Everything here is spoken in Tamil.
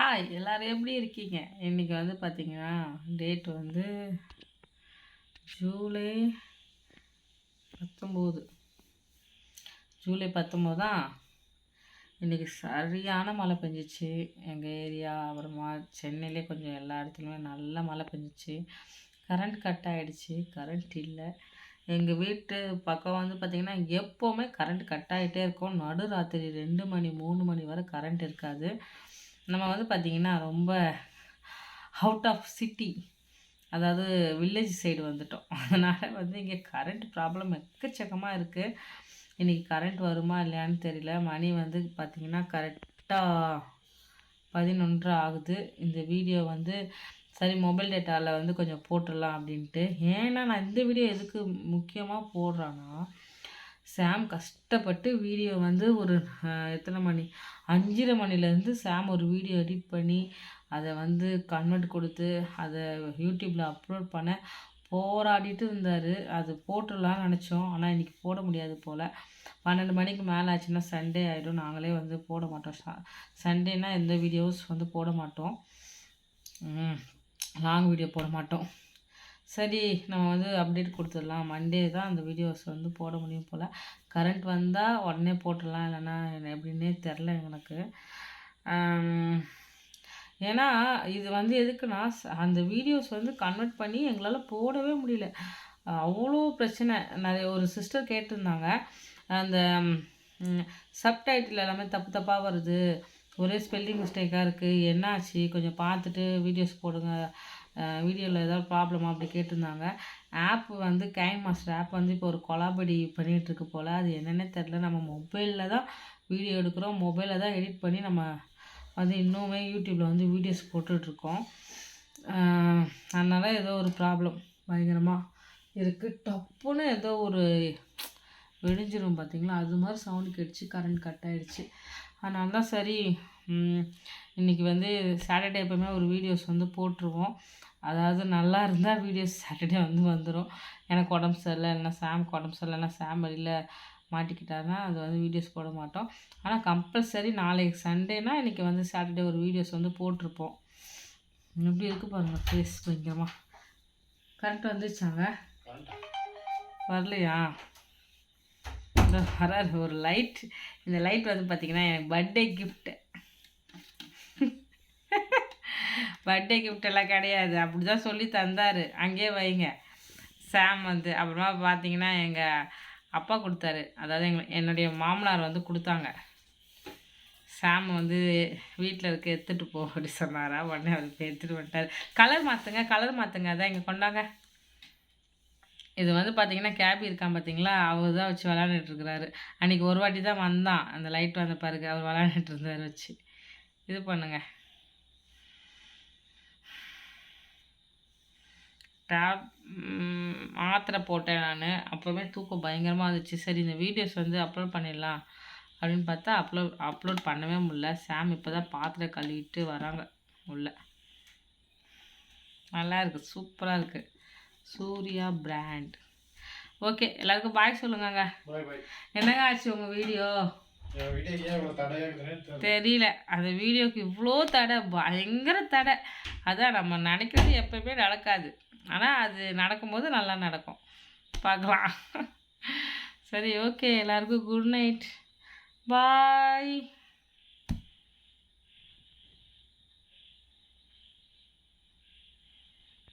ஹாய் எல்லோரும் எப்படி இருக்கீங்க? இன்றைக்கி வந்து பார்த்திங்கன்னா டேட் வந்து ஜூலை பத்தொம்போது. ஜூலை பத்தொம்போதா? இன்றைக்கி சரியான மழை பெஞ்சிச்சு. எங்கள் ஏரியா அப்புறமா சென்னையிலே கொஞ்சம் எல்லா இடத்துலையுமே நல்ல மழை பெஞ்சிச்சு. கரண்ட் கட் ஆகிடுச்சு கரண்ட் இல்லை. எங்கள் வீட்டு பக்கம் வந்து பார்த்திங்கன்னா எப்போவுமே கரண்ட் கட் ஆகிட்டே இருக்கும். நடு ராத்திரி ரெண்டு மணி மூணு மணி வரை கரண்ட் இருக்காது. நம்ம வந்து பார்த்திங்கன்னா ரொம்ப அவுட் ஆஃப் சிட்டி அதாவது வில்லேஜ் சைடு வந்துட்டோம். அதனால் வந்து இங்கே கரண்ட் ப்ராப்ளம் எக்கச்சக்கமாக இருக்குது இன்றைக்கி கரண்ட் வருமா இல்லையான்னு தெரியல. மணி வந்து பார்த்திங்கன்னா கரெக்டாக பதினொன்று ஆகுது. இந்த வீடியோ வந்து சரி மொபைல் டேட்டாவில் வந்து கொஞ்சம் போட்டுடலாம் அப்படின்ட்டு. ஏன்னா நான் இந்த வீடியோ எதுக்கு முக்கியமாக போடுறேன்னா சாம் கஷ்டப்பட்டு வீடியோ வந்து ஒரு எத்தனை மணி? அஞ்சரை மணிலேருந்து சாம் ஒரு வீடியோ எடிட் பண்ணி அதை வந்து கன்வெர்ட் கொடுத்து அதை யூடியூப்பில் அப்லோட் பண்ண போராடிட்டு இருந்தார். அது போட்டுடலாம்னு நினச்சோம். ஆனால் இன்றைக்கி போட முடியாது போல். பன்னெண்டு மணிக்கு மேலே ஆச்சுன்னா சண்டே ஆகிடும் நாங்களே வந்து போட மாட்டோம். சண்டேனால் எந்த வீடியோஸ் வந்து போட மாட்டோம். லாங் வீடியோ போட மாட்டோம். சரி நம்ம வந்து அப்டேட் கொடுத்துடலாம். மண்டே தான் அந்த வீடியோஸ் வந்து போட முடியும் போல். கரண்ட் வந்தால் உடனே போட்டுடலாம். இல்லைன்னா எப்படின்னே தெரில எனக்கு. ஏன்னா இது வந்து எதுக்குன்னா அந்த வீடியோஸ் வந்து கன்வெர்ட் பண்ணி எங்களால் போடவே முடியல. அவ்வளோ பிரச்சனை. நிறைய ஒரு சிஸ்டர் கேட்டிருந்தாங்க. அந்த சப்டைட்டில் எல்லாமே தப்பு தப்பாக வருது. ஒரே ஸ்பெல்லிங் மிஸ்டேக்காக இருக்குது என்னாச்சு? கொஞ்சம் பார்த்துட்டு வீடியோஸ் போடுங்க. வீடியோவில் ஏதாவது ப்ராப்ளமாக அப்படி கேட்டிருந்தாங்க. ஆப் வந்து கைன் மாஸ்டர் ஆப் வந்து இப்போ ஒரு கொலாபடி பண்ணிகிட்ருக்கு போல். அது என்னென்னே தெரில நம்ம மொபைலில் தான் வீடியோ எடுக்கிறோம். மொபைலில் தான் எடிட் பண்ணி நம்ம வந்து இன்னுமே யூடியூப்பில் வந்து வீடியோஸ் போட்டுட்ருக்கோம் அதனால் ஏதோ ஒரு ப்ராப்ளம் பயங்கரமாக இருக்குது டப்புன்னு ஏதோ ஒரு வெடிஞ்சிரும் பார்த்தீங்களா? அது மாதிரி சவுண்டு கேட்டுச்சு கரண்ட் கட் ஆகிடுச்சு அதனால தான் சரி இன்றைக்கி வந்து சாட்டர்டே எப்போவுமே ஒரு வீடியோஸ் வந்து போட்டுருவோம். அதாவது நல்லா இருந்தால் வீடியோஸ் சாட்டர்டே வந்து வந்துடும் எனக்கு உடம்பு சரியில்லை இல்லைனா சாம் உடம்பு சரியில்லைனா சாம் வழியில் மாட்டிக்கிட்டாருன்னா அது வந்து வீடியோஸ் போட மாட்டோம். ஆனால் கம்பல்சரி நாளைக்கு சண்டேனா இன்றைக்கி வந்து சாட்டர்டே ஒரு வீடியோஸ் வந்து போட்டிருப்போம். எப்படி இருக்குது பாருங்கள் ஃபேஸ் பயங்கரமாக கரெக்ட் வந்துச்சாங்க வரலையா? இந்த வராது ஒரு லைட் இந்த லைட் வந்து பார்த்திங்கன்னா எனக்கு பர்த்டே கிஃப்ட்டு பர்த்டே கிஃப்டெல்லாம் கிடையாது. அப்படி தான் சொல்லி தந்தார். அங்கேயே வைங்க. சாம் வந்து அப்புறமா பார்த்தீங்கன்னா எங்கள் அப்பா கொடுத்தாரு. அதாவது எங்கள் என்னுடைய மாமனார் வந்து கொடுத்தாங்க. சாம் வந்து வீட்டில் இருக்க எடுத்துகிட்டு போ அப்படி சொன்னாரா? உடனே அவருக்கு எடுத்துகிட்டு வந்துட்டார். கலர் மாற்றுங்க கலர் மாற்றுங்க அதான் இங்கே கொண்டாங்க. இது வந்து பார்த்தீங்கன்னா கேபி இருக்கான் பார்த்தீங்களா அவர் தான் வச்சு விளாண்டுட்டு இருக்கிறாரு அன்றைக்கி ஒரு வாட்டி தான் வந்தான். அந்த லைட் வந்த பாருங்க அவர் விளாண்டுட்டு இருந்தார் வச்சு. இது பண்ணுங்கள் டேப் மாத்திரை போட்டேன் நான். அப்போவுமே தூக்கம் பயங்கரமாக இருந்துச்சு சரி இந்த வீடியோஸ் வந்து அப்லோட் பண்ணிடலாம். அப்படின்னு பார்த்தா அப்லோட் அப்லோட் பண்ணவே முடில சாம் இப்போ தான் பாத்திரம் கழுவிட்டு வராங்க. உள்ள. நல்லா இருக்குது சூப்பராக இருக்குது சூர்யா பிராண்ட். ஓகே எல்லாருக்கும் பாய் சொல்லுங்கங்க. என்னங்க ஆச்சு உங்கள் வீடியோ? தெரியல. அந்த வீடியோக்கு இவ்வளோ தடை பயங்கர தடை. அதான் நம்ம நினைக்கிறது எப்பயுமே நடக்காது. ஆனால் அது நடக்கும்போது நல்லா நடக்கும். பார்க்கலாம். சரி ஓகே எல்லாருக்கும் குட் நைட் பாய்